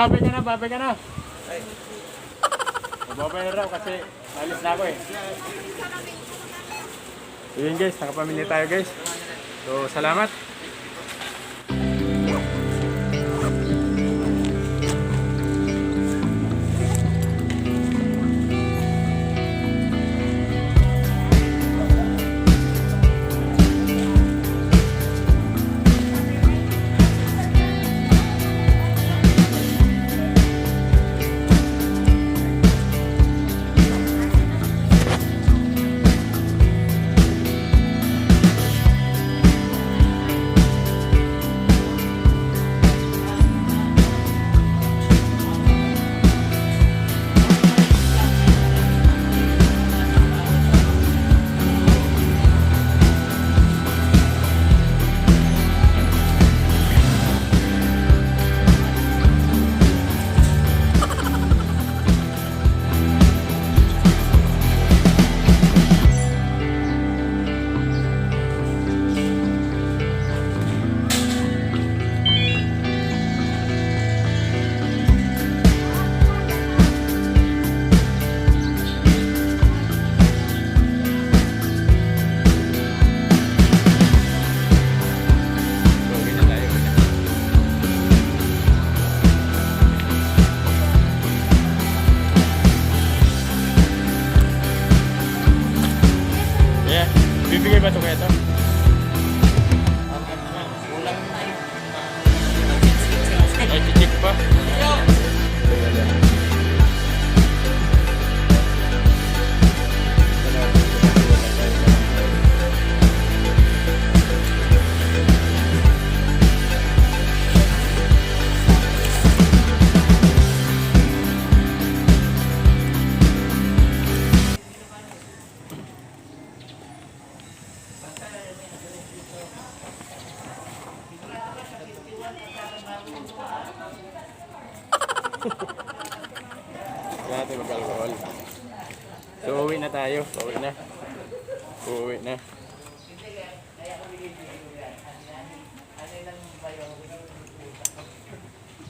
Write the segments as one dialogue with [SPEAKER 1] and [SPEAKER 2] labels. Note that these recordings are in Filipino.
[SPEAKER 1] magbabay ka na, babay ka na. Magbabay na raw kasi alis na ako eh. Yun guys, nakapamilya tayo guys. So salamat. Natin mag-alcohol. So, uwi na tayo. Uwi na. Uwi na.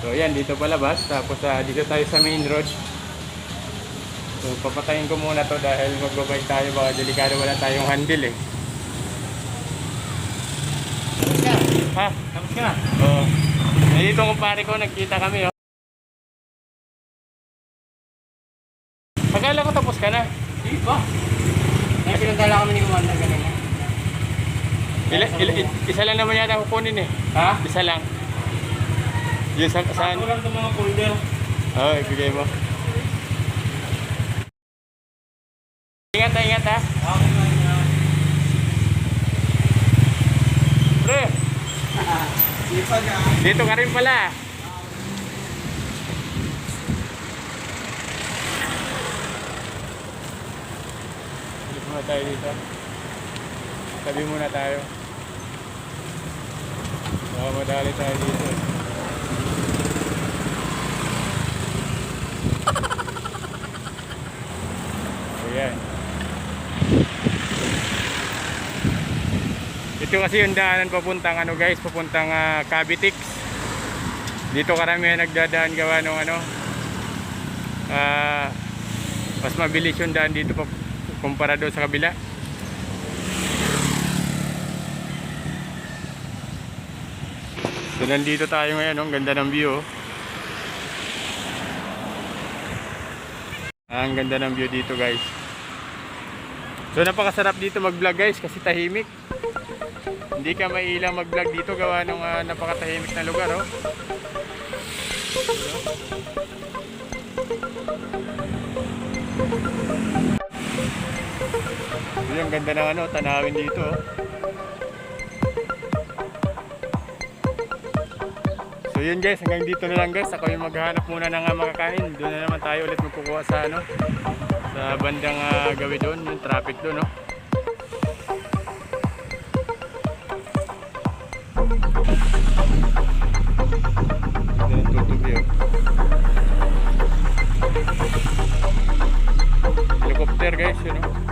[SPEAKER 1] So yan, dito palabas. Tapos ah, dito tayo sa main road. So papatayin ko muna to dahil magbabay tayo. Baka delikado wala tayong handle eh. Ha?
[SPEAKER 2] Tapos ka na.
[SPEAKER 1] Oo. Nandito ang pare ko, nagkita kami oh. Akala ko tapos ka na.
[SPEAKER 2] Di ba? Kaya pinagdala kami ni Commander kanina.
[SPEAKER 1] Ila, ila, i- isa lang naman yata kukunin eh.
[SPEAKER 2] Ha?
[SPEAKER 1] Isa lang. Yung sa, saan?
[SPEAKER 2] Ako lang itong mga folder.
[SPEAKER 1] Oo, oh, ibigay mo. Ingat ha, ingat ha.
[SPEAKER 2] Okay na yun.
[SPEAKER 1] Pre,
[SPEAKER 2] Sipag ah.
[SPEAKER 1] dito ka rin pala. Alis muna tayo dito. Tabi muna tayo. Baka madali tayo dito. Ayan. Ito kasi yung daanan papuntang ano guys, papuntang uh, Cavitex. Dito karamihan nagdadaan gawa ng ano. ah, mas mabilis yung daan dito pa kumpara doon sa kabila. So nandito tayo ngayon, oh. ang ganda ng view. oh. Ah, Ang ganda ng view dito guys. So napakasarap dito mag-vlog guys kasi tahimik. Hindi ka mailang mag-vlog dito gawa ng ah, napakatahimik na lugar oh. Yun, ang ganda ng ano, tanawin dito oh. So So yun guys, hanggang dito na lang guys. Ako yung maghahanap muna ng uh, makakain. Doon na naman tayo ulit magkukuha sa ano sa bandang uh, gawi doon, yung traffic doon, no. Helicopter guys, yun, no.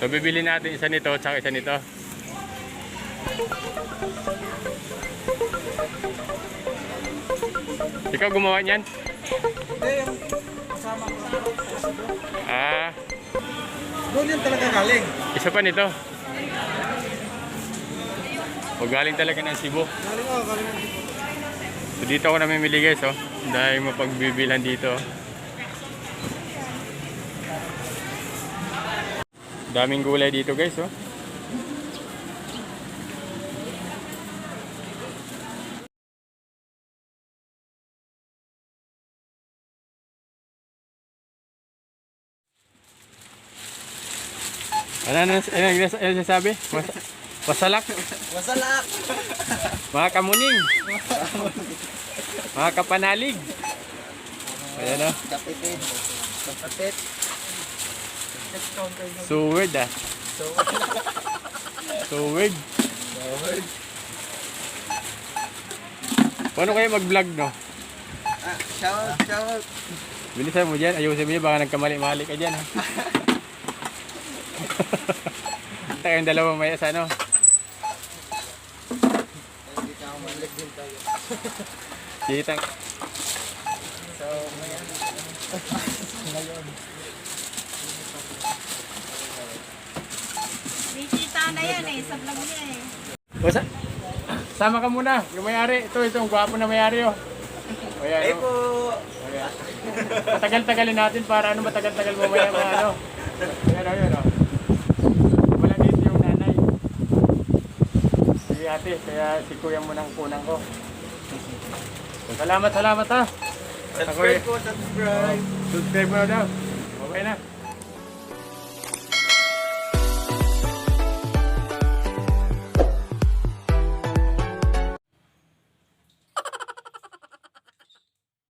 [SPEAKER 1] So bibili natin isa nito at isa nito. Ikaw gumawa niyan?
[SPEAKER 2] Hindi, yung kasama ko.
[SPEAKER 1] Ah,
[SPEAKER 2] Doon yan talaga galing.
[SPEAKER 1] isa pa nito. O galing talaga ng Cebu.
[SPEAKER 2] Galing ako, galing ako.
[SPEAKER 1] So dito ako namimili guys oh. Dahil mapagbibilan dito. Daming gulay dito guys oh. Ano ano ano ano ano sasabi? Mas, masalak.
[SPEAKER 2] Masalak!
[SPEAKER 1] Mga kamuning. Mga kapanalig. Ayan o.
[SPEAKER 2] Kapitin. Kapatid.
[SPEAKER 1] So weird ah.
[SPEAKER 2] So,
[SPEAKER 1] So weird. Paano kayo mag-vlog no?
[SPEAKER 2] ah, shout, shout.
[SPEAKER 1] Bilisan mo dyan. Ayusin mo dyan. Baka nagkamali-mali ka dyan ha. Tayong dalawa may sa ano.
[SPEAKER 2] Hindi ka ako malig din tayo.
[SPEAKER 1] Kita.
[SPEAKER 2] So. Ngayon.
[SPEAKER 3] Na yan eh, sa vlog niya eh.
[SPEAKER 1] O, sa sama ka muna. Yung may-ari. Ito, itong gwapo na may-ari oh. O yan,
[SPEAKER 2] Hey
[SPEAKER 1] oh.
[SPEAKER 2] po!
[SPEAKER 1] Ayan. Patagal-tagalin natin para ano matagal-tagal mo maya mga ano. Ayan o, ayan o. Wala dito yung nanay. Si ate, kaya si kuya mo nang kunang ko. So, salamat, salamat ha.
[SPEAKER 2] Subscribe po, subscribe!
[SPEAKER 1] Subscribe mo na daw. Okay na.